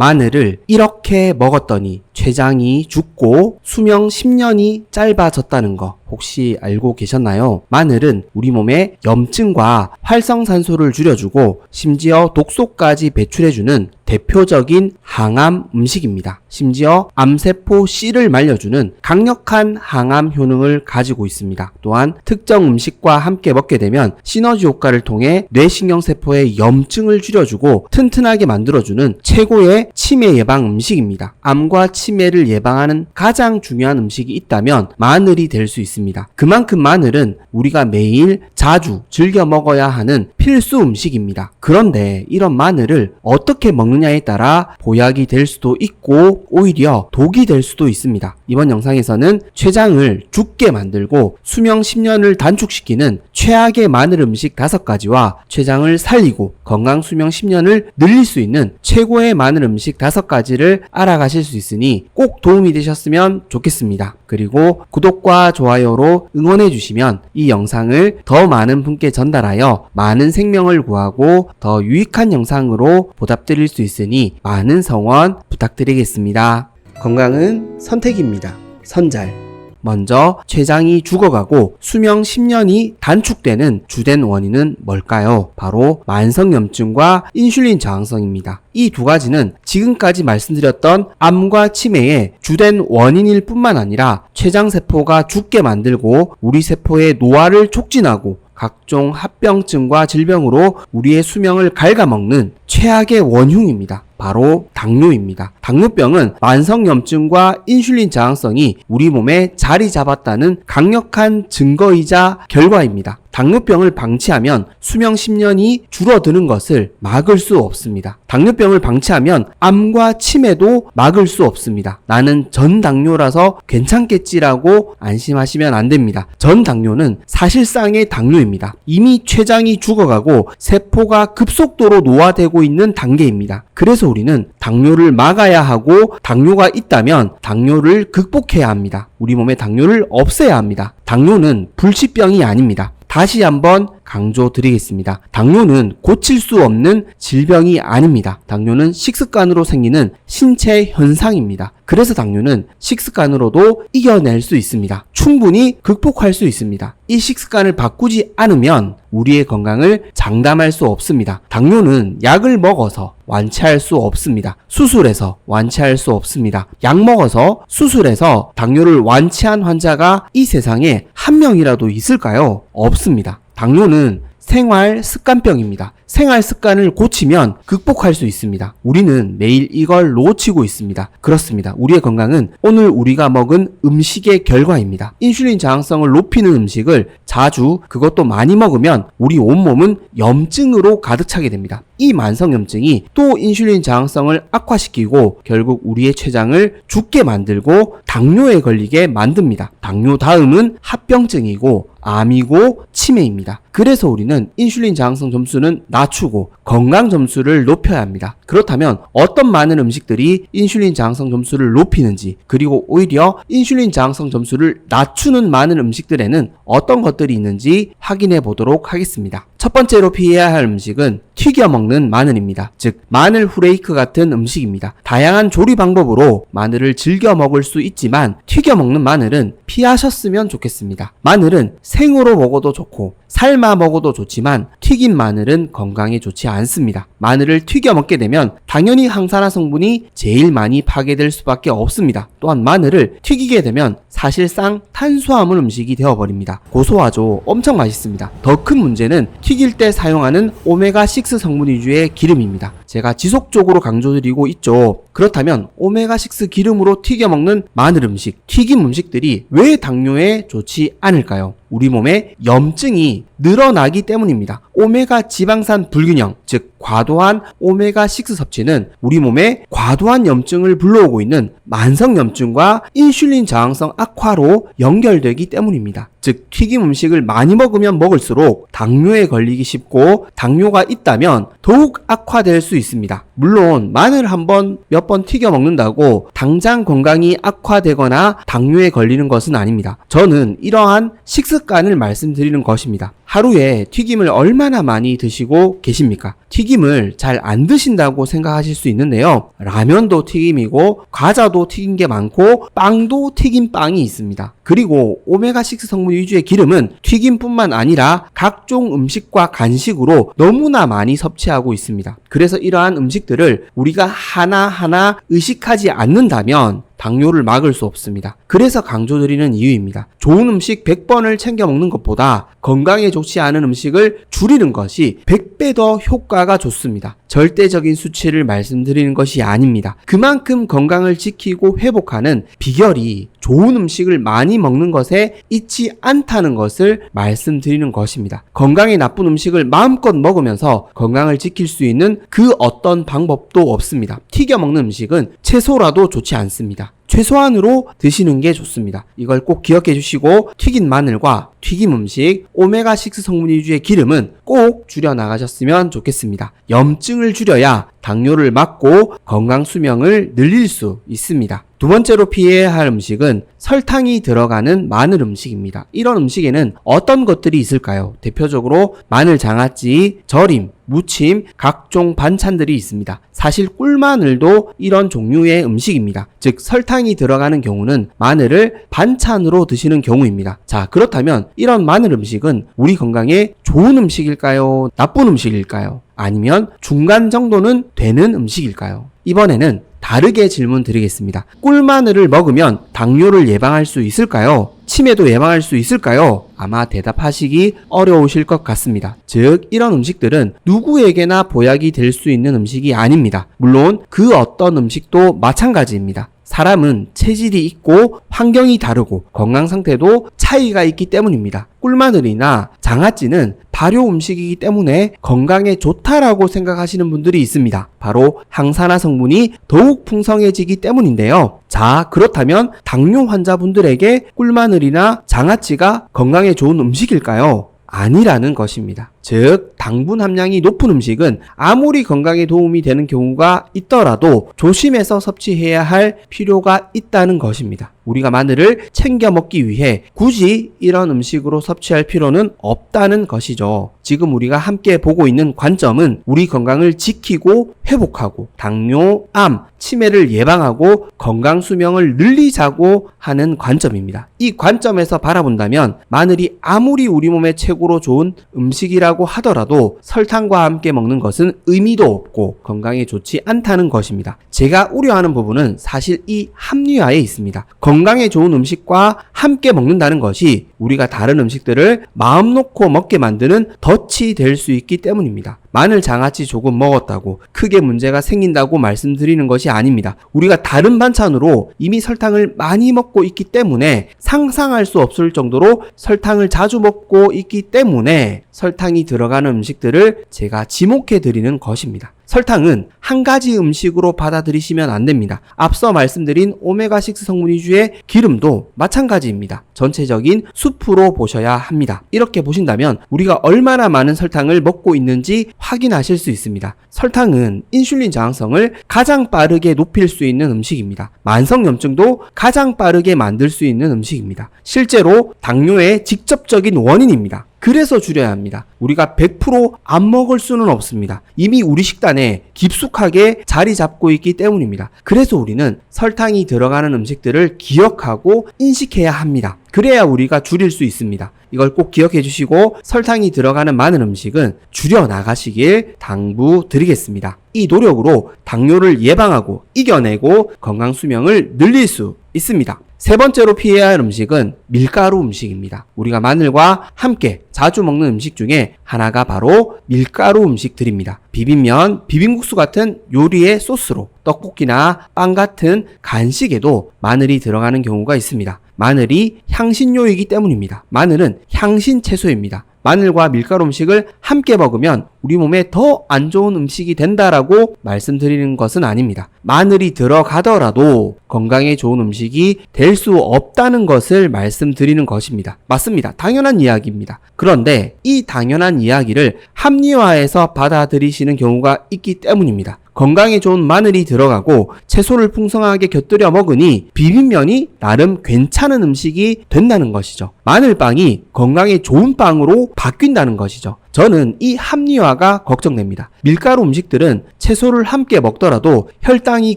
마늘을 이렇게 먹었더니 췌장이 죽고 수명 10년이 짧아졌다는 거 혹시 알고 계셨나요? 마늘은 우리 몸에 염증과 활성산소를 줄여주고 심지어 독소까지 배출해주는 대표적인 항암 음식입니다. 심지어 암세포 씨를 말려주는 강력한 항암 효능을 가지고 있습니다. 또한 특정 음식과 함께 먹게 되면 시너지 효과를 통해 뇌신경세포의 염증을 줄여주고 튼튼하게 만들어주는 최고의 치매 예방 음식입니다. 암과 치매를 예방하는 가장 중요한 음식이 있다면 마늘이 될 수 있습니다. 그만큼 마늘은 우리가 매일 자주 즐겨 먹어야 하는 필수 음식입니다. 그런데 이런 마늘을 어떻게 먹느냐에 따라 보약이 될 수도 있고 오히려 독이 될 수도 있습니다. 이번 영상에서는 췌장을 죽게 만들고 수명 10년을 단축시키는 최악의 마늘 음식 5가지와 췌장을 살리고 건강 수명 10년을 늘릴 수 있는 최고의 마늘 음식 5가지를 알아가실 수 있으니 꼭 도움이 되셨으면 좋겠습니다. 그리고 구독과 좋아요 로 응원해 주시면 이 영상을 더 많은 분께 전달하여 많은 생명을 구하고 더 유익한 영상으로 보답드릴 수 있으니 많은 성원 부탁드리겠습니다. 건강은 선택입니다. 선잘. 먼저 췌장이 죽어가고 수명 10년이 단축되는 주된 원인은 뭘까요? 바로 만성염증과 인슐린 저항성입니다. 이 두 가지는 지금까지 말씀드렸던 암과 치매의 주된 원인일 뿐만 아니라 췌장세포가 죽게 만들고 우리 세포의 노화를 촉진하고 각종 합병증과 질병으로 우리의 수명을 갉아먹는 최악의 원흉입니다. 바로 당뇨입니다. 당뇨병은 만성염증과 인슐린 저항성이 우리 몸에 자리 잡았다는 강력한 증거이자 결과입니다. 당뇨병을 방치하면 수명 10년이 줄어드는 것을 막을 수 없습니다. 당뇨병을 방치하면 암과 치매도 막을 수 없습니다. 나는 전당뇨라서 괜찮겠지라고 안심하시면 안 됩니다. 전당뇨는 사실상의 당뇨입니다. 이미 췌장이 죽어가고 세포가 급속도로 노화되고 있는 단계입니다. 그래서 우리는 당뇨를 막아야 하고 당뇨가 있다면 당뇨를 극복해야 합니다. 우리 몸에 당뇨를 없애야 합니다. 당뇨는 불치병이 아닙니다. 다시 한번 강조드리겠습니다. 당뇨는 고칠 수 없는 질병이 아닙니다. 당뇨는 식습관으로 생기는 신체 현상입니다. 그래서 당뇨는 식습관으로도 이겨낼 수 있습니다. 충분히 극복할 수 있습니다. 이 식습관을 바꾸지 않으면 우리의 건강을 장담할 수 없습니다. 당뇨는 약을 먹어서 완치할 수 없습니다. 수술해서 완치할 수 없습니다. 약 먹어서 수술해서 당뇨를 완치한 환자가 이 세상에 한 명이라도 있을까요? 없습니다. 당뇨는 생활 습관병입니다. 생활 습관을 고치면 극복할 수 있습니다. 우리는 매일 이걸 놓치고 있습니다. 그렇습니다. 우리의 건강은 오늘 우리가 먹은 음식의 결과입니다. 인슐린 저항성을 높이는 음식을 자주 그것도 많이 먹으면 우리 온몸은 염증으로 가득 차게 됩니다. 이 만성염증이 또 인슐린 저항성을 악화시키고 결국 우리의 췌장을 죽게 만들고 당뇨에 걸리게 만듭니다. 당뇨 다음은 합병증이고 암이고 치매입니다. 그래서 우리는 인슐린 저항성 점수는 낮추고 건강 점수를 높여야 합니다. 그렇다면 어떤 많은 음식들이 인슐린 저항성 점수를 높이는지 그리고 오히려 인슐린 저항성 점수를 낮추는 많은 음식들에는 어떤 것들이 있는지 확인해 보도록 하겠습니다. 첫 번째로 피해야 할 음식은 튀겨 먹는 마늘입니다. 즉 마늘 후레이크 같은 음식입니다. 다양한 조리 방법으로 마늘을 즐겨 먹을 수 있지만 튀겨 먹는 마늘은 피하셨으면 좋겠습니다. 마늘은 생으로 먹어도 좋고 삶아 먹어도 좋지만 튀긴 마늘은 건강에 좋지 않습니다. 마늘을 튀겨 먹게 되면 당연히 항산화 성분이 제일 많이 파괴될 수밖에 없습니다. 또한 마늘을 튀기게 되면 사실상 탄수화물 음식이 되어버립니다. 고소하죠. 엄청 맛있습니다. 더 큰 문제는 튀길 때 사용하는 오메가6 성분 위주의 기름입니다. 제가 지속적으로 강조드리고 있죠. 그렇다면 오메가6 기름으로 튀겨 먹는 마늘 음식, 튀김 음식들이 왜 당뇨에 좋지 않을까요? 우리 몸에 염증이 늘어나기 때문입니다. 오메가 지방산 불균형, 즉 과도한 오메가6 섭취는 우리 몸에 과도한 염증을 불러오고 있는 만성 염증과 인슐린 저항성 악화로 연결되기 때문입니다. 즉 튀김 음식을 많이 먹으면 먹을수록 당뇨에 걸리기 쉽고 당뇨가 있다면 더욱 악화될 수 있습니다. 물론 마늘 한 번 몇 번 튀겨 먹는다고 당장 건강이 악화되거나 당뇨에 걸리는 것은 아닙니다. 저는 이러한 식습관을 말씀드리는 것입니다. 하루에 튀김을 얼마나 많이 드시고 계십니까? 튀김을 잘 안 드신다고 생각하실 수 있는데요. 라면도 튀김이고, 과자도 튀긴 게 많고, 빵도 튀긴 빵이 있습니다. 그리고 오메가6 성분 위주의 기름은 튀김뿐만 아니라 각종 음식과 간식으로 너무나 많이 섭취하고 있습니다. 그래서 이러한 음식들을 우리가 하나하나 의식하지 않는다면 당뇨를 막을 수 없습니다. 그래서 강조드리는 이유입니다. 좋은 음식 100번을 챙겨 먹는 것보다 건강에 좋지 않은 음식을 줄이는 것이 100배 더 효과가 좋습니다. 절대적인 수치를 말씀드리는 것이 아닙니다. 그만큼 건강을 지키고 회복하는 비결이 좋은 음식을 많이 먹는 것에 있지 않다는 것을 말씀드리는 것입니다. 건강에 나쁜 음식을 마음껏 먹으면서 건강을 지킬 수 있는 그 어떤 방법도 없습니다. 튀겨 먹는 음식은 채소라도 좋지 않습니다. 최소한으로 드시는 게 좋습니다. 이걸 꼭 기억해 주시고 튀긴 마늘과 튀김 음식, 오메가6 성분 위주의 기름은 꼭 줄여 나가셨으면 좋겠습니다. 염증을 줄여야 당뇨를 막고 건강 수명을 늘릴 수 있습니다. 두 번째로 피해야 할 음식은 설탕이 들어가는 마늘 음식입니다. 이런 음식에는 어떤 것들이 있을까요? 대표적으로 마늘 장아찌, 절임, 무침, 각종 반찬들이 있습니다. 사실 꿀마늘도 이런 종류의 음식입니다. 즉 설탕이 들어가는 경우는 마늘을 반찬으로 드시는 경우입니다. 자, 그렇다면 이런 마늘 음식은 우리 건강에 좋은 음식일까요? 나쁜 음식일까요? 아니면 중간 정도는 되는 음식일까요? 이번에는 다르게 질문 드리겠습니다. 꿀마늘을 먹으면 당뇨를 예방할 수 있을까요? 치매도 예방할 수 있을까요? 아마 대답하시기 어려우실 것 같습니다. 즉, 이런 음식들은 누구에게나 보약이 될 수 있는 음식이 아닙니다. 물론 그 어떤 음식도 마찬가지입니다. 사람은 체질이 있고 환경이 다르고 건강 상태도 차이가 있기 때문입니다. 꿀마늘이나 장아찌는 발효 음식이기 때문에 건강에 좋다라고 생각하시는 분들이 있습니다. 바로 항산화 성분이 더욱 풍성해지기 때문인데요. 자, 그렇다면 당뇨 환자분들에게 꿀마늘이나 장아찌가 건강에 좋은 음식일까요? 아니라는 것입니다. 즉, 당분 함량이 높은 음식은 아무리 건강에 도움이 되는 경우가 있더라도 조심해서 섭취해야 할 필요가 있다는 것입니다. 우리가 마늘을 챙겨 먹기 위해 굳이 이런 음식으로 섭취할 필요는 없다는 것이죠. 지금 우리가 함께 보고 있는 관점은 우리 건강을 지키고 회복하고 당뇨, 암, 치매를 예방하고 건강 수명을 늘리자고 하는 관점입니다. 이 관점에서 바라본다면 마늘이 아무리 우리 몸에 최고로 좋은 음식이라 고 하더라도 설탕과 함께 먹는 것은 의미도 없고 건강에 좋지 않다는 것입니다. 제가 우려하는 부분은 사실 이 합리화에 있습니다. 건강에 좋은 음식과 함께 먹는다는 것이 우리가 다른 음식들을 마음 놓고 먹게 만드는 덫이 될 수 있기 때문입니다. 마늘 장아찌 조금 먹었다고 크게 문제가 생긴다고 말씀드리는 것이 아닙니다. 우리가 다른 반찬으로 이미 설탕을 많이 먹고 있기 때문에 상상할 수 없을 정도로 설탕을 자주 먹고 있기 때문에 설탕이 들어가는 음식들을 제가 지목해 드리는 것입니다. 설탕은 한 가지 음식으로 받아들이시면 안 됩니다. 앞서 말씀드린 오메가6 성분 위주의 기름도 마찬가지입니다. 전체적인 숲으로 보셔야 합니다. 이렇게 보신다면 우리가 얼마나 많은 설탕을 먹고 있는지 확인하실 수 있습니다. 설탕은 인슐린 저항성을 가장 빠르게 높일 수 있는 음식입니다. 만성염증도 가장 빠르게 만들 수 있는 음식입니다. 실제로 당뇨의 직접적인 원인입니다. 그래서 줄여야 합니다. 우리가 100%안 먹을 수는 없습니다. 이미 우리 식단에 깊숙하게 자리 잡고 있기 때문입니다. 그래서 우리는 설탕이 들어가는 음식들을 기억하고 인식해야 합니다. 그래야 우리가 줄일 수 있습니다. 이걸 꼭 기억해 주시고 설탕이 들어가는 많은 음식은 줄여 나가시길 당부 드리겠습니다. 이 노력으로 당뇨를 예방하고 이겨내고 건강 수명을 늘릴 수 있습니다. 세 번째로 피해야 할 음식은 밀가루 음식입니다. 우리가 마늘과 함께 자주 먹는 음식 중에 하나가 바로 밀가루 음식들입니다. 비빔면, 비빔국수 같은 요리의 소스로 떡볶이나 빵 같은 간식에도 마늘이 들어가는 경우가 있습니다. 마늘이 향신료이기 때문입니다. 마늘은 향신 채소입니다. 마늘과 밀가루 음식을 함께 먹으면 우리 몸에 더 안 좋은 음식이 된다라고 말씀드리는 것은 아닙니다. 마늘이 들어가더라도 건강에 좋은 음식이 될 수 없다는 것을 말씀드리는 것입니다. 맞습니다. 당연한 이야기입니다. 그런데 이 당연한 이야기를 합리화해서 받아들이시 는 경우가 있기 때문입니다. 건강에 좋은 마늘이 들어가고 채소를 풍성하게 곁들여 먹으니 비빔면이 나름 괜찮은 음식이 된다는 것이죠. 마늘빵이 건강에 좋은 빵으로 바뀐다는 것이죠. 저는 이 합리화가 걱정됩니다. 밀가루 음식들은 채소를 함께 먹더라도 혈당이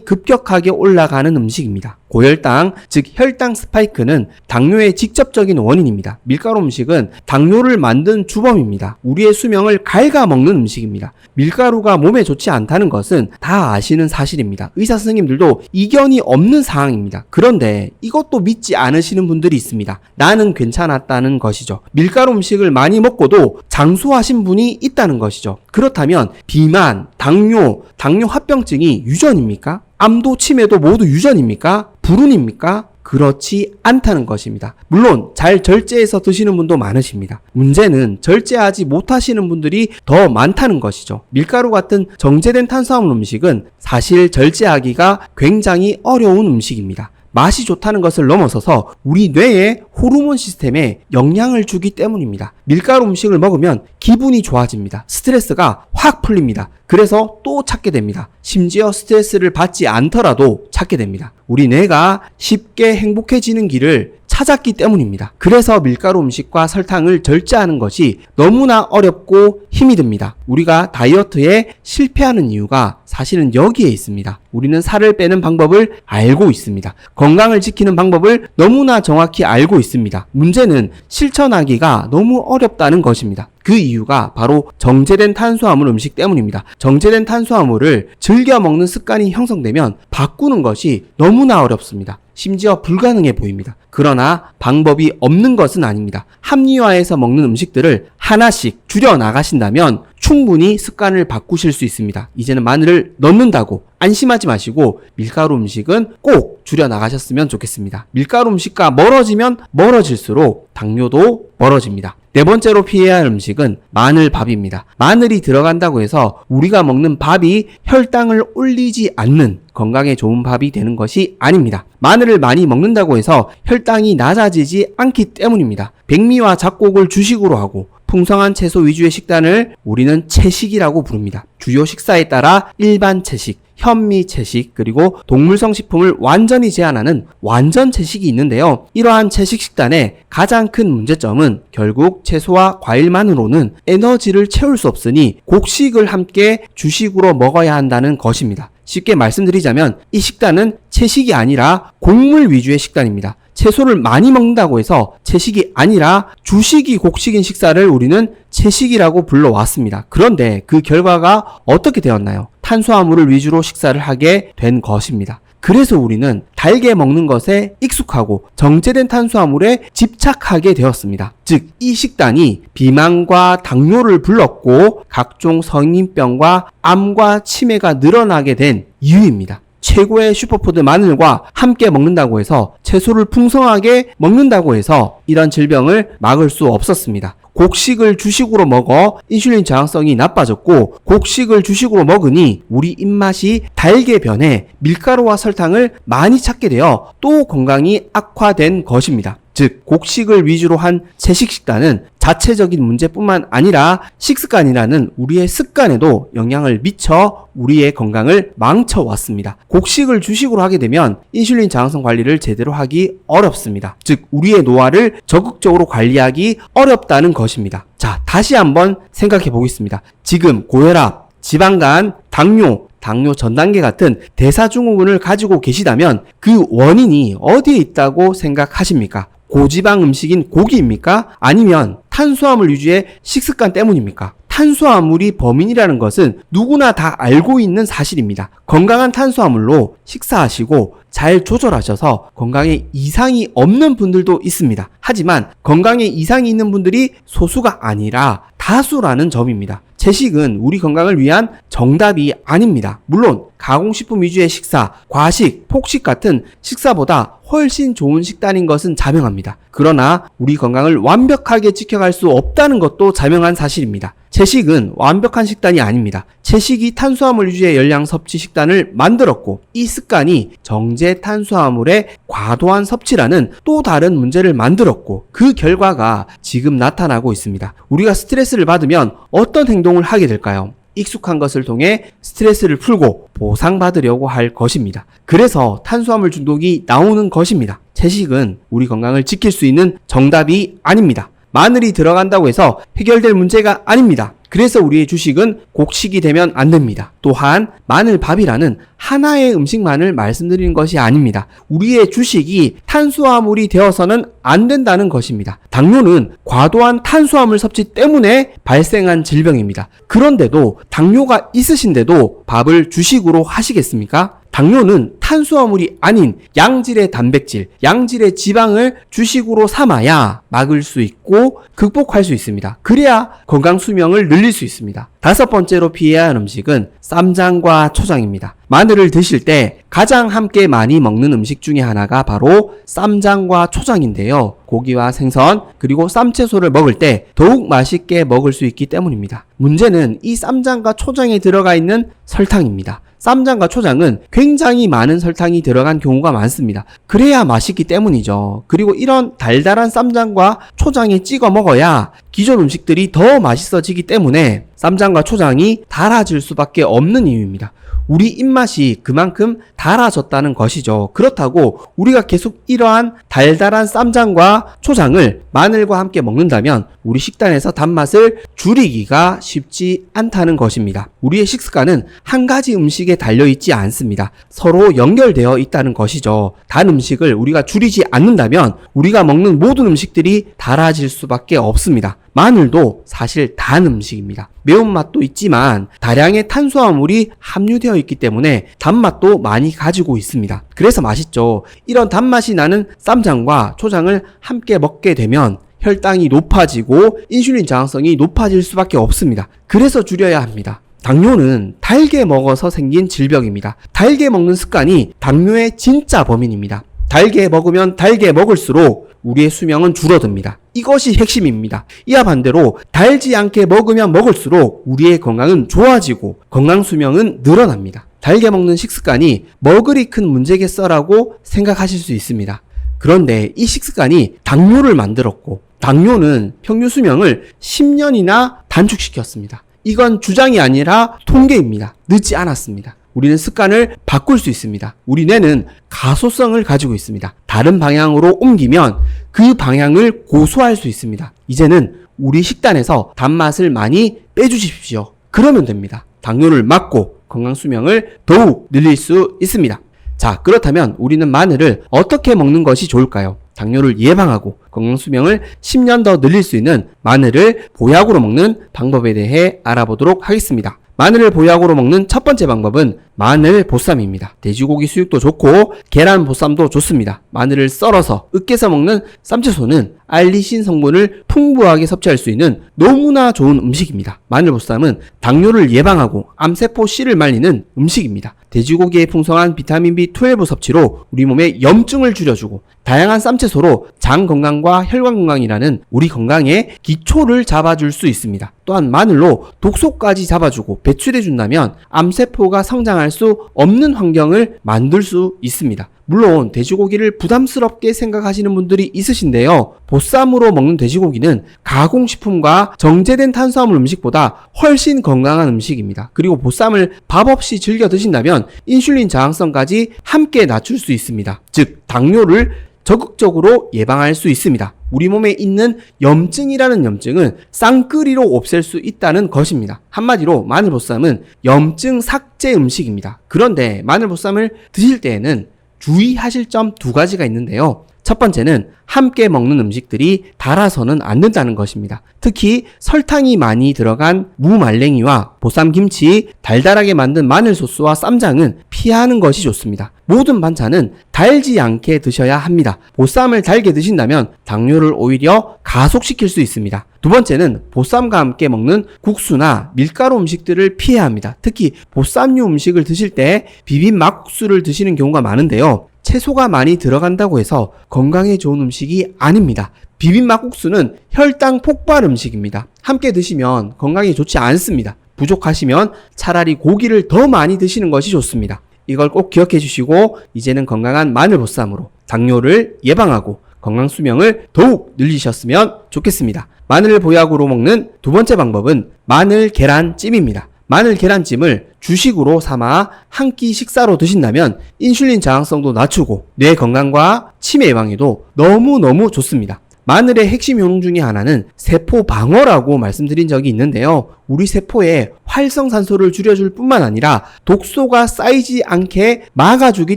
급격하게 올라가는 음식입니다. 고혈당, 즉 혈당 스파이크는 당뇨의 직접적인 원인입니다. 밀가루 음식은 당뇨를 만든 주범입니다. 우리의 수명을 갉아먹는 음식입니다. 밀가루가 몸에 좋지 않다는 것은 다 아시는 사실입니다. 의사 선생님들도 이견이 없는 상황입니다. 그런데 이것도 믿지 않으시는 분들이 있습니다. 나는 괜찮았다는 것이죠. 밀가루 음식을 많이 먹고도 장수하신 분이 있다는 것이죠. 그렇다면 비만, 당뇨, 당뇨 합병증이 유전입니까? 암도 치매도 모두 유전입니까? 불운입니까? 그렇지 않다는 것입니다. 물론 잘 절제해서 드시는 분도 많으십니다. 문제는 절제하지 못하시는 분들이 더 많다는 것이죠. 밀가루 같은 정제된 탄수화물 음식은 사실 절제하기가 굉장히 어려운 음식입니다. 맛이 좋다는 것을 넘어서서 우리 뇌의 호르몬 시스템에 영향을 주기 때문입니다. 밀가루 음식을 먹으면 기분이 좋아집니다. 스트레스가 확 풀립니다. 그래서 또 찾게 됩니다. 심지어 스트레스를 받지 않더라도 찾게 됩니다. 우리 뇌가 쉽게 행복해지는 길을 찾았기 때문입니다. 그래서 밀가루 음식과 설탕을 절제하는 것이 너무나 어렵고 힘이 듭니다. 우리가 다이어트에 실패하는 이유가 사실은 여기에 있습니다. 우리는 살을 빼는 방법을 알고 있습니다. 건강을 지키는 방법을 너무나 정확히 알고 있습니다. 문제는 실천하기가 너무 어렵다는 것입니다. 그 이유가 바로 정제된 탄수화물 음식 때문입니다. 정제된 탄수화물을 즐겨 먹는 습관이 형성되면 바꾸는 것이 너무나 어렵습니다. 심지어 불가능해 보입니다. 그러나 방법이 없는 것은 아닙니다. 합리화해서 먹는 음식들을 하나씩 줄여 나가신다면 충분히 습관을 바꾸실 수 있습니다. 이제는 마늘을 넣는다고 안심하지 마시고 밀가루 음식은 꼭 줄여 나가셨으면 좋겠습니다. 밀가루 음식과 멀어지면 멀어질수록 당뇨도 멀어집니다. 네 번째로 피해야 할 음식은 마늘밥입니다. 마늘이 들어간다고 해서 우리가 먹는 밥이 혈당을 올리지 않는 건강에 좋은 밥이 되는 것이 아닙니다. 마늘을 많이 먹는다고 해서 혈당이 낮아지지 않기 때문입니다. 백미와 잡곡을 주식으로 하고 풍성한 채소 위주의 식단을 우리는 채식이라고 부릅니다. 주요 식사에 따라 일반 채식, 현미 채식, 그리고 동물성 식품을 완전히 제한하는 완전 채식이 있는데요. 이러한 채식 식단의 가장 큰 문제점은 결국 채소와 과일만으로는 에너지를 채울 수 없으니 곡식을 함께 주식으로 먹어야 한다는 것입니다. 쉽게 말씀드리자면 이 식단은 채식이 아니라 곡물 위주의 식단입니다. 채소를 많이 먹는다고 해서 채식이 아니라 주식이 곡식인 식사를 우리는 채식이라고 불러왔습니다. 그런데 그 결과가 어떻게 되었나요? 탄수화물을 위주로 식사를 하게 된 것입니다. 그래서 우리는 달게 먹는 것에 익숙하고 정제된 탄수화물에 집착하게 되었습니다. 즉, 이 식단이 비만과 당뇨를 불렀고 각종 성인병과 암과 치매가 늘어나게 된 이유입니다. 최고의 슈퍼푸드 마늘과 함께 먹는다고 해서 채소를 풍성하게 먹는다고 해서 이런 질병을 막을 수 없었습니다. 곡식을 주식으로 먹어 인슐린 저항성이 나빠졌고 곡식을 주식으로 먹으니 우리 입맛이 달게 변해 밀가루와 설탕을 많이 찾게 되어 또 건강이 악화된 것입니다. 즉 곡식을 위주로 한 채식 식단은 자체적인 문제뿐만 아니라 식습관이라는 우리의 습관에도 영향을 미쳐 우리의 건강을 망쳐왔습니다. 곡식을 주식으로 하게 되면 인슐린 저항성 관리를 제대로 하기 어렵습니다. 즉 우리의 노화를 적극적으로 관리하기 어렵다는 것입니다. 자, 다시 한번 생각해 보겠습니다. 지금 고혈압, 지방간, 당뇨, 당뇨 전 단계 같은 대사증후군을 가지고 계시다면 그 원인이 어디에 있다고 생각하십니까? 고지방 음식인 고기입니까? 아니면 탄수화물 위주의 식습관 때문입니까? 탄수화물이 범인이라는 것은 누구나 다 알고 있는 사실입니다. 건강한 탄수화물로 식사하시고 잘 조절하셔서 건강에 이상이 없는 분들도 있습니다. 하지만 건강에 이상이 있는 분들이 소수가 아니라 다수라는 점입니다. 채식은 우리 건강을 위한 정답이 아닙니다. 물론 가공식품 위주의 식사, 과식, 폭식 같은 식사보다 훨씬 좋은 식단인 것은 자명합니다. 그러나 우리 건강을 완벽하게 지켜갈 수 없다는 것도 자명한 사실입니다. 채식은 완벽한 식단이 아닙니다. 채식이 탄수화물 위주의 열량 섭취 식단을 만들었고 이 습관이 정제 탄수화물의 과도한 섭취라는 또 다른 문제를 만들었고 그 결과가 지금 나타나고 있습니다. 우리가 스트레스를 받으면 어떤 행동을 하게 될까요? 익숙한 것을 통해 스트레스를 풀고 보상받으려고 할 것입니다. 그래서 탄수화물 중독이 나오는 것입니다. 채식은 우리 건강을 지킬 수 있는 정답이 아닙니다. 마늘이 들어간다고 해서 해결될 문제가 아닙니다. 그래서 우리의 주식은 곡식이 되면 안 됩니다. 또한 마늘밥이라는 하나의 음식만을 말씀드리는 것이 아닙니다. 우리의 주식이 탄수화물이 되어서는 안 된다는 것입니다. 당뇨는 과도한 탄수화물 섭취 때문에 발생한 질병입니다. 그런데도 당뇨가 있으신데도 밥을 주식으로 하시겠습니까? 당뇨는 탄수화물이 아닌 양질의 단백질, 양질의 지방을 주식으로 삼아야 막을 수 있고 극복할 수 있습니다. 그래야 건강 수명을 늘릴 수 있습니다. 다섯 번째로 피해야 할 음식은 쌈장과 초장입니다. 마늘을 드실 때 가장 함께 많이 먹는 음식 중에 하나가 바로 쌈장과 초장인데요. 고기와 생선 그리고 쌈채소를 먹을 때 더욱 맛있게 먹을 수 있기 때문입니다. 문제는 이 쌈장과 초장에 들어가 있는 설탕입니다. 쌈장과 초장은 굉장히 많은 설탕이 들어간 경우가 많습니다. 그래야 맛있기 때문이죠. 그리고 이런 달달한 쌈장과 초장에 찍어 먹어야 기존 음식들이 더 맛있어지기 때문에 쌈장과 초장이 달아질 수밖에 없는 이유입니다. 우리 입맛이 그만큼 달아졌다는 것이죠. 그렇다고 우리가 계속 이러한 달달한 쌈장과 초장을 마늘과 함께 먹는다면 우리 식단에서 단맛을 줄이기가 쉽지 않다는 것입니다. 우리의 식습관은 한 가지 음식에 달려있지 않습니다. 서로 연결되어 있다는 것이죠. 단 음식을 우리가 줄이지 않는다면 우리가 먹는 모든 음식들이 달아질 수밖에 없습니다. 마늘도 사실 단 음식입니다. 매운맛도 있지만 다량의 탄수화물이 함유되어 있기 때문에 단맛도 많이 가지고 있습니다. 그래서 맛있죠. 이런 단맛이 나는 쌈장과 초장을 함께 먹게 되면 혈당이 높아지고 인슐린 저항성이 높아질 수밖에 없습니다. 그래서 줄여야 합니다. 당뇨는 달게 먹어서 생긴 질병입니다. 달게 먹는 습관이 당뇨의 진짜 범인입니다. 달게 먹으면 달게 먹을수록 우리의 수명은 줄어듭니다. 이것이 핵심입니다. 이와 반대로 달지 않게 먹으면 먹을수록 우리의 건강은 좋아지고 건강 수명은 늘어납니다. 달게 먹는 식습관이 머글이 큰 문제겠어라고 생각하실 수 있습니다. 그런데 이 식습관이 당뇨를 만들었고 당뇨는 평균 수명을 10년이나 단축시켰습니다. 이건 주장이 아니라 통계입니다. 늦지 않았습니다. 우리는 습관을 바꿀 수 있습니다. 우리 뇌는 가소성을 가지고 있습니다. 다른 방향으로 옮기면 그 방향을 고소할 수 있습니다. 이제는 우리 식단에서 단맛을 많이 빼주십시오. 그러면 됩니다. 당뇨를 막고 건강 수명을 더욱 늘릴 수 있습니다. 자, 그렇다면 우리는 마늘을 어떻게 먹는 것이 좋을까요? 당뇨를 예방하고 건강 수명을 10년 더 늘릴 수 있는 마늘을 보약으로 먹는 방법에 대해 알아보도록 하겠습니다. 마늘을 보약으로 먹는 첫 번째 방법은 마늘 보쌈입니다. 돼지고기 수육도 좋고 계란 보쌈도 좋습니다. 마늘을 썰어서 으깨서 먹는 쌈채소는 알리신 성분을 풍부하게 섭취할 수 있는 너무나 좋은 음식입니다. 마늘 보쌈은 당뇨를 예방하고 암세포 씨를 말리는 음식입니다. 돼지고기의 풍성한 비타민 B12 섭취로 우리 몸의 염증을 줄여주고 다양한 쌈채소로 장 건강과 혈관 건강이라는 우리 건강의 기초를 잡아줄 수 있습니다. 또한 마늘로 독소까지 잡아주고 배출해 준다면 암세포가 성장할 수 없는 환경을 만들 수 있습니다. 물론 돼지고기를 부담스럽게 생각하시는 분들이 있으신데요. 보쌈으로 먹는 돼지고기는 가공식품과 정제된 탄수화물 음식보다 훨씬 건강한 음식입니다. 그리고 보쌈을 밥 없이 즐겨 드신다면 인슐린 저항성까지 함께 낮출 수 있습니다. 즉 당뇨를 적극적으로 예방할 수 있습니다. 우리 몸에 있는 염증이라는 염증은 쌍끌이로 없앨 수 있다는 것입니다. 한마디로 마늘보쌈은 염증 삭제 음식입니다. 그런데 마늘보쌈을 드실 때에는 주의하실 점 두 가지가 있는데요. 첫 번째는 함께 먹는 음식들이 달아서는 안 된다는 것입니다. 특히 설탕이 많이 들어간 무말랭이와 보쌈김치, 달달하게 만든 마늘 소스와 쌈장은 피하는 것이 좋습니다. 모든 반찬은 달지 않게 드셔야 합니다. 보쌈을 달게 드신다면 당뇨를 오히려 가속시킬 수 있습니다. 두 번째는 보쌈과 함께 먹는 국수나 밀가루 음식들을 피해야 합니다. 특히 보쌈류 음식을 드실 때 비빔 막국수를 드시는 경우가 많은데요. 채소가 많이 들어간다고 해서 건강에 좋은 음식이 아닙니다. 비빔막국수는 혈당 폭발 음식입니다. 함께 드시면 건강에 좋지 않습니다. 부족하시면 차라리 고기를 더 많이 드시는 것이 좋습니다. 이걸 꼭 기억해 주시고 이제는 건강한 마늘 보쌈으로 당뇨를 예방하고 건강 수명을 더욱 늘리셨으면 좋겠습니다. 마늘을 보약으로 먹는 두 번째 방법은 마늘 계란 찜입니다. 마늘 계란찜을 주식으로 삼아 한 끼 식사로 드신다면 인슐린 저항성도 낮추고 뇌 건강과 치매 예방에도 너무너무 좋습니다. 마늘의 핵심 효능 중에 하나는 세포 방어라고 말씀드린 적이 있는데요. 우리 세포에 활성산소를 줄여줄 뿐만 아니라 독소가 쌓이지 않게 막아주기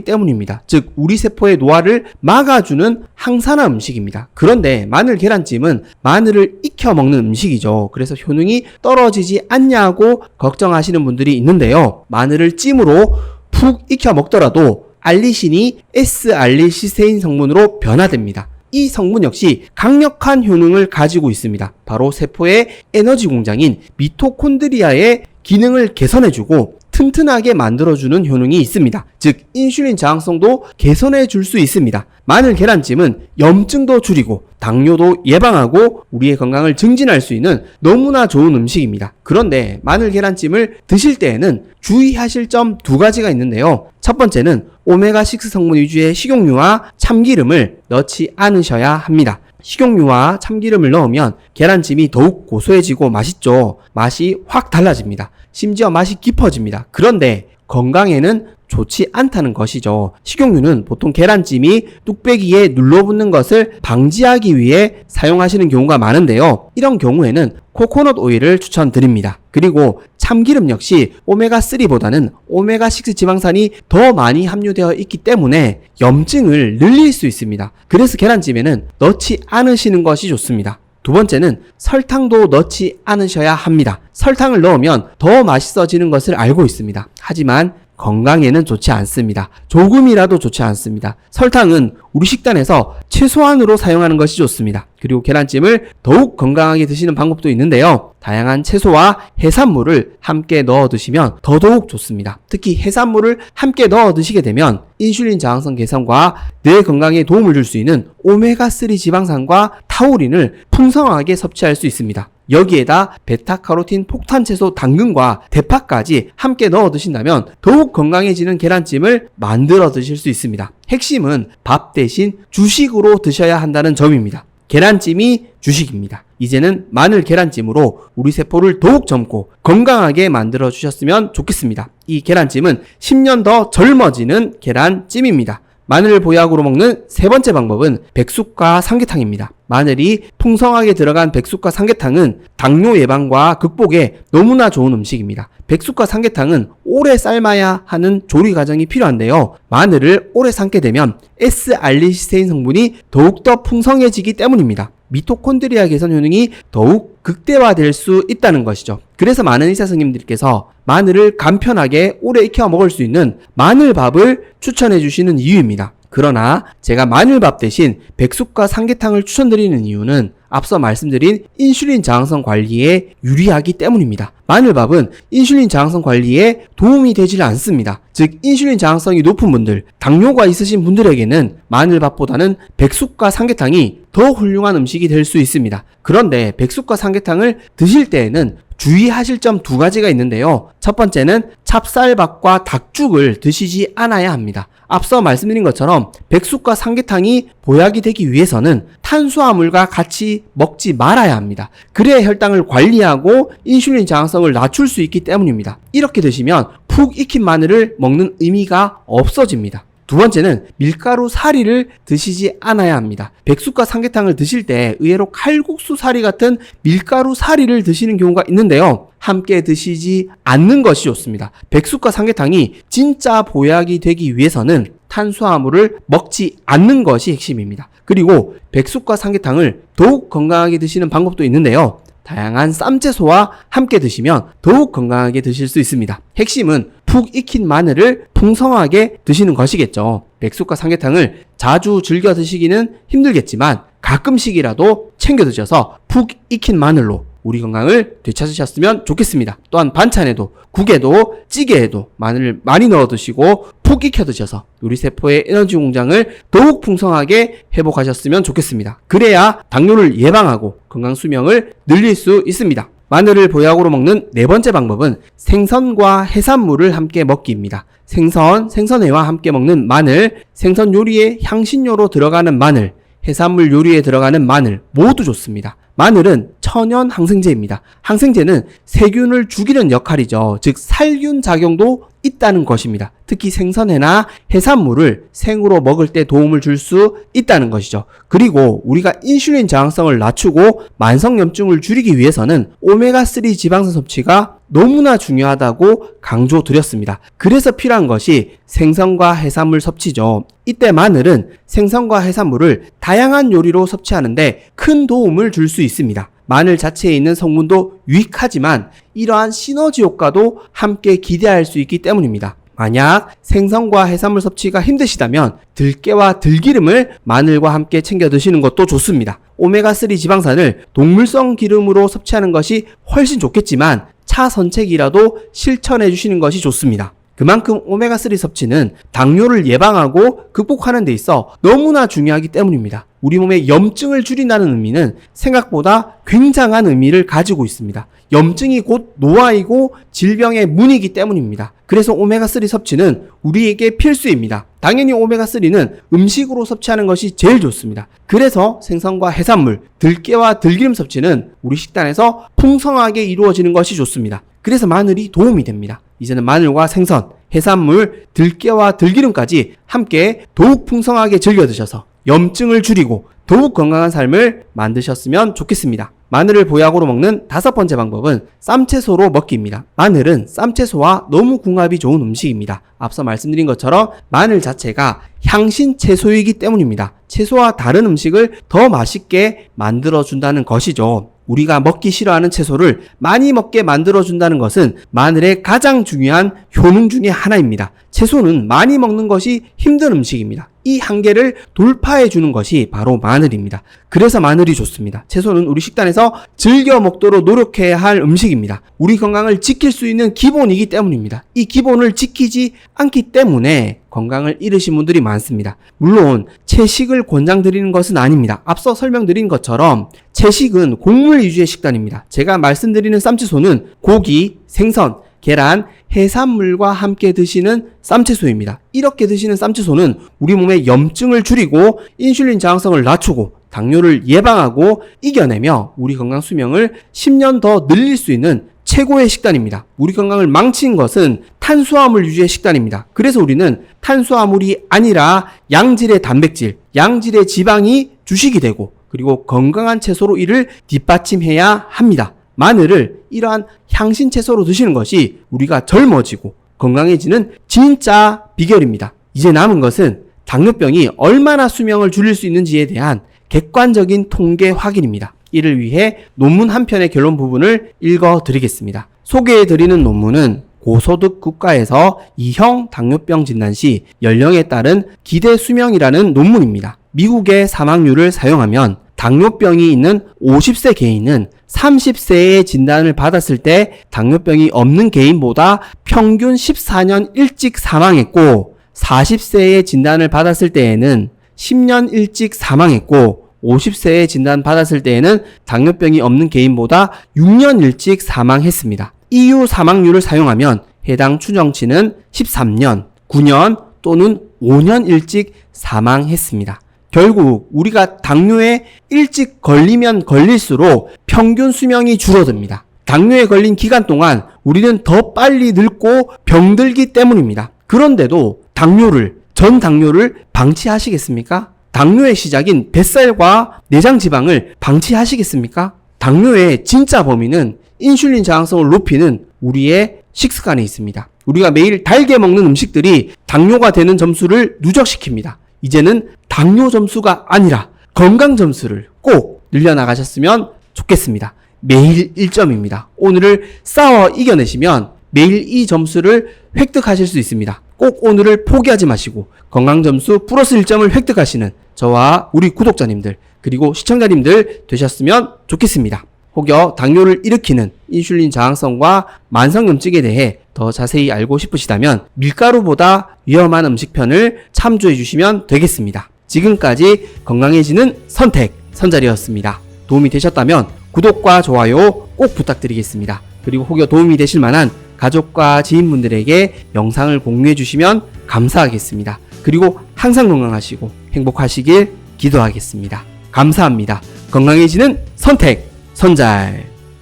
때문입니다. 즉, 우리 세포의 노화를 막아주는 항산화 음식입니다. 그런데 마늘 계란찜은 마늘을 익혀 먹는 음식이죠. 그래서 효능이 떨어지지 않냐고 걱정하시는 분들이 있는데요. 마늘을 찜으로 푹 익혀 먹더라도 알리신이 S알릴시세인 성분으로 변화됩니다. 이 성분 역시 강력한 효능을 가지고 있습니다. 바로 세포의 에너지 공장인 미토콘드리아의 기능을 개선해주고 튼튼하게 만들어주는 효능이 있습니다. 즉, 인슐린 저항성도 개선해 줄 수 있습니다. 마늘 계란찜은 염증도 줄이고 당뇨도 예방하고 우리의 건강을 증진할 수 있는 너무나 좋은 음식입니다. 그런데 마늘 계란찜을 드실 때에는 주의하실 점 두 가지가 있는데요. 첫 번째는 오메가6 성분 위주의 식용유와 참기름을 넣지 않으셔야 합니다. 식용유와 참기름을 넣으면 계란찜이 더욱 고소해지고 맛있죠. 맛이 확 달라집니다. 심지어 맛이 깊어집니다. 그런데 건강에는 좋지 않다는 것이죠. 식용유는 보통 계란찜이 뚝배기에 눌러붙는 것을 방지하기 위해 사용하시는 경우가 많은데요. 이런 경우에는 코코넛 오일을 추천드립니다. 그리고 참기름 역시 오메가3보다는 오메가6 지방산이 더 많이 함유되어 있기 때문에 염증을 늘릴 수 있습니다. 그래서 계란찜에는 넣지 않으시는 것이 좋습니다. 두 번째는 설탕도 넣지 않으셔야 합니다. 설탕을 넣으면 더 맛있어지는 것을 알고 있습니다. 하지만 건강에는 좋지 않습니다. 조금이라도 좋지 않습니다. 설탕은 우리 식단에서 최소한으로 사용하는 것이 좋습니다. 그리고 계란찜을 더욱 건강하게 드시는 방법도 있는데요. 다양한 채소와 해산물을 함께 넣어 드시면 더더욱 좋습니다. 특히 해산물을 함께 넣어 드시게 되면 인슐린 저항성 개선과 뇌 건강에 도움을 줄 수 있는 오메가3 지방산과 타우린을 풍성하게 섭취할 수 있습니다. 여기에다 베타카로틴 폭탄 채소 당근과 대파까지 함께 넣어 드신다면 더욱 건강해지는 계란찜을 만들어 드실 수 있습니다. 핵심은 밥 대신 주식으로 드셔야 한다는 점입니다. 계란찜이 주식입니다. 이제는 마늘 계란찜으로 우리 세포를 더욱 젊고 건강하게 만들어 주셨으면 좋겠습니다. 이 계란찜은 10년 더 젊어지는 계란찜입니다. 마늘 보약으로 먹는 세 번째 방법은 백숙과 삼계탕입니다. 마늘이 풍성하게 들어간 백숙과 삼계탕은 당뇨 예방과 극복에 너무나 좋은 음식입니다. 백숙과 삼계탕은 오래 삶아야 하는 조리 과정이 필요한데요. 마늘을 오래 삶게 되면 S알리시세인 성분이 더욱더 풍성해지기 때문입니다. 미토콘드리아 개선 효능이 더욱 극대화될 수 있다는 것이죠. 그래서 많은 의사 선생님들께서 마늘을 간편하게 오래 익혀 먹을 수 있는 마늘밥을 추천해 주시는 이유입니다. 그러나 제가 마늘밥 대신 백숙과 삼계탕을 추천드리는 이유는 앞서 말씀드린 인슐린 저항성 관리에 유리하기 때문입니다. 마늘밥은 인슐린 저항성 관리에 도움이 되질 않습니다. 즉 인슐린 저항성이 높은 분들, 당뇨가 있으신 분들에게는 마늘밥보다는 백숙과 삼계탕이 더 훌륭한 음식이 될 수 있습니다. 그런데 백숙과 삼계탕을 드실 때에는 주의하실 점 두 가지가 있는데요. 첫 번째는 찹쌀밥과 닭죽을 드시지 않아야 합니다. 앞서 말씀드린 것처럼 백숙과 삼계탕이 보약이 되기 위해서는 탄수화물과 같이 먹지 말아야 합니다. 그래야 혈당을 관리하고 인슐린 저항성을 낮출 수 있기 때문입니다. 이렇게 드시면 푹 익힌 마늘을 먹는 의미가 없어집니다. 두 번째는 밀가루 사리를 드시지 않아야 합니다. 백숙과 삼계탕을 드실 때 의외로 칼국수 사리 같은 밀가루 사리를 드시는 경우가 있는데요. 함께 드시지 않는 것이 좋습니다. 백숙과 삼계탕이 진짜 보약이 되기 위해서는 탄수화물을 먹지 않는 것이 핵심입니다. 그리고 백숙과 삼계탕을 더욱 건강하게 드시는 방법도 있는데요. 다양한 쌈채소와 함께 드시면 더욱 건강하게 드실 수 있습니다. 핵심은 푹 익힌 마늘을 풍성하게 드시는 것이겠죠. 백숙과 삼계탕을 자주 즐겨 드시기는 힘들겠지만 가끔씩이라도 챙겨 드셔서 푹 익힌 마늘로 우리 건강을 되찾으셨으면 좋겠습니다. 또한 반찬에도 국에도 찌개에도 마늘을 많이 넣어 드시고 푹 익혀 드셔서 우리 세포의 에너지 공장을 더욱 풍성하게 회복하셨으면 좋겠습니다. 그래야 당뇨를 예방하고 건강 수명을 늘릴 수 있습니다. 마늘을 보약으로 먹는 네 번째 방법은 생선과 해산물을 함께 먹기입니다. 생선, 생선회와 함께 먹는 마늘, 생선 요리에 향신료로 들어가는 마늘, 해산물 요리에 들어가는 마늘 모두 좋습니다. 마늘은 천연 항생제입니다. 항생제는 세균을 죽이는 역할이죠. 즉 살균 작용도 있다는 것입니다. 특히 생선회나 해산물을 생으로 먹을 때 도움을 줄 수 있다는 것이죠. 그리고 우리가 인슐린 저항성을 낮추고 만성염증을 줄이기 위해서는 오메가3 지방산 섭취가 너무나 중요하다고 강조드렸습니다. 그래서 필요한 것이 생선과 해산물 섭취죠. 이때 마늘은 생선과 해산물을 다양한 요리로 섭취하는데 큰 도움을 줄 수 있습니다. 마늘 자체에 있는 성분도 유익하지만 이러한 시너지 효과도 함께 기대할 수 있기 때문입니다. 만약 생선과 해산물 섭취가 힘드시다면 들깨와 들기름을 마늘과 함께 챙겨 드시는 것도 좋습니다. 오메가3 지방산을 동물성 기름으로 섭취하는 것이 훨씬 좋겠지만 차선책이라도 실천해 주시는 것이 좋습니다. 그만큼 오메가3 섭취는 당뇨를 예방하고 극복하는 데 있어 너무나 중요하기 때문입니다. 우리 몸의 염증을 줄인다는 의미는 생각보다 굉장한 의미를 가지고 있습니다. 염증이 곧 노화이고 질병의 문이기 때문입니다. 그래서 오메가3 섭취는 우리에게 필수입니다. 당연히 오메가3는 음식으로 섭취하는 것이 제일 좋습니다. 그래서 생선과 해산물, 들깨와 들기름 섭취는 우리 식단에서 풍성하게 이루어지는 것이 좋습니다. 그래서 마늘이 도움이 됩니다. 이제는 마늘과 생선, 해산물, 들깨와 들기름까지 함께 더욱 풍성하게 즐겨 드셔서 염증을 줄이고 더욱 건강한 삶을 만드셨으면 좋겠습니다. 마늘을 보약으로 먹는 다섯 번째 방법은 쌈채소로 먹기입니다. 마늘은 쌈채소와 너무 궁합이 좋은 음식입니다. 앞서 말씀드린 것처럼 마늘 자체가 향신 채소이기 때문입니다. 채소와 다른 음식을 더 맛있게 만들어준다는 것이죠. 우리가 먹기 싫어하는 채소를 많이 먹게 만들어준다는 것은 마늘의 가장 중요한 효능 중의 하나입니다. 채소는 많이 먹는 것이 힘든 음식입니다. 이 한계를 돌파해 주는 것이 바로 마늘입니다. 그래서 마늘이 좋습니다. 채소는 우리 식단에서 즐겨 먹도록 노력해야 할 음식입니다. 우리 건강을 지킬 수 있는 기본이기 때문입니다. 이 기본을 지키지 않기 때문에 건강을 잃으신 분들이 많습니다. 물론 채식을 권장드리는 것은 아닙니다. 앞서 설명드린 것처럼 채식은 곡물 위주의 식단입니다. 제가 말씀드리는 쌈채소는 고기, 생선, 계란, 해산물과 함께 드시는 쌈채소입니다. 이렇게 드시는 쌈채소는 우리 몸의 염증을 줄이고 인슐린 저항성을 낮추고 당뇨를 예방하고 이겨내며 우리 건강 수명을 10년 더 늘릴 수 있는 최고의 식단입니다. 우리 건강을 망친 것은 탄수화물 위주의 식단입니다. 그래서 우리는 탄수화물이 아니라 양질의 단백질, 양질의 지방이 주식이 되고 그리고 건강한 채소로 이를 뒷받침해야 합니다. 마늘을 이러한 향신 채소로 드시는 것이 우리가 젊어지고 건강해지는 진짜 비결입니다. 이제 남은 것은 당뇨병이 얼마나 수명을 줄일 수 있는지에 대한 객관적인 통계 확인입니다. 이를 위해 논문 한 편의 결론 부분을 읽어 드리겠습니다. 소개해 드리는 논문은 고소득 국가에서 2형 당뇨병 진단 시 연령에 따른 기대 수명이라는 논문입니다. 미국의 사망률을 사용하면 당뇨병이 있는 50세 개인은 30세에 진단을 받았을 때 당뇨병이 없는 개인보다 평균 14년 일찍 사망했고 40세에 진단을 받았을 때에는 10년 일찍 사망했고 50세에 진단 받았을 때에는 당뇨병이 없는 개인보다 6년 일찍 사망했습니다. EU 사망률을 사용하면 해당 추정치는 13년, 9년 또는 5년 일찍 사망했습니다. 결국 우리가 당뇨에 일찍 걸리면 걸릴수록 평균 수명이 줄어듭니다. 당뇨에 걸린 기간 동안 우리는 더 빨리 늙고 병들기 때문입니다. 그런데도 당뇨를, 전 당뇨를 방치하시겠습니까? 당뇨의 시작인 뱃살과 내장 지방을 방치하시겠습니까? 당뇨의 진짜 범위는 인슐린 저항성을 높이는 우리의 식습관에 있습니다. 우리가 매일 달게 먹는 음식들이 당뇨가 되는 점수를 누적시킵니다. 이제는 당뇨 점수가 아니라 건강 점수를 꼭 늘려나가셨으면 좋겠습니다. 매일 1점입니다. 오늘을 싸워 이겨내시면 매일 이 점수를 획득하실 수 있습니다. 꼭 오늘을 포기하지 마시고 건강 점수 플러스 1점을 획득하시는 저와 우리 구독자님들 그리고 시청자님들 되셨으면 좋겠습니다. 혹여 당뇨를 일으키는 인슐린 저항성과 만성염증에 대해 더 자세히 알고 싶으시다면 밀가루보다 위험한 음식편을 참조해 주시면 되겠습니다. 지금까지 건강해지는 선택 선자리였습니다. 도움이 되셨다면 구독과 좋아요 꼭 부탁드리겠습니다. 그리고 혹여 도움이 되실 만한 가족과 지인분들에게 영상을 공유해 주시면 감사하겠습니다. 그리고 항상 건강하시고 행복하시길 기도하겠습니다. 감사합니다. 건강해지는 선택 선잘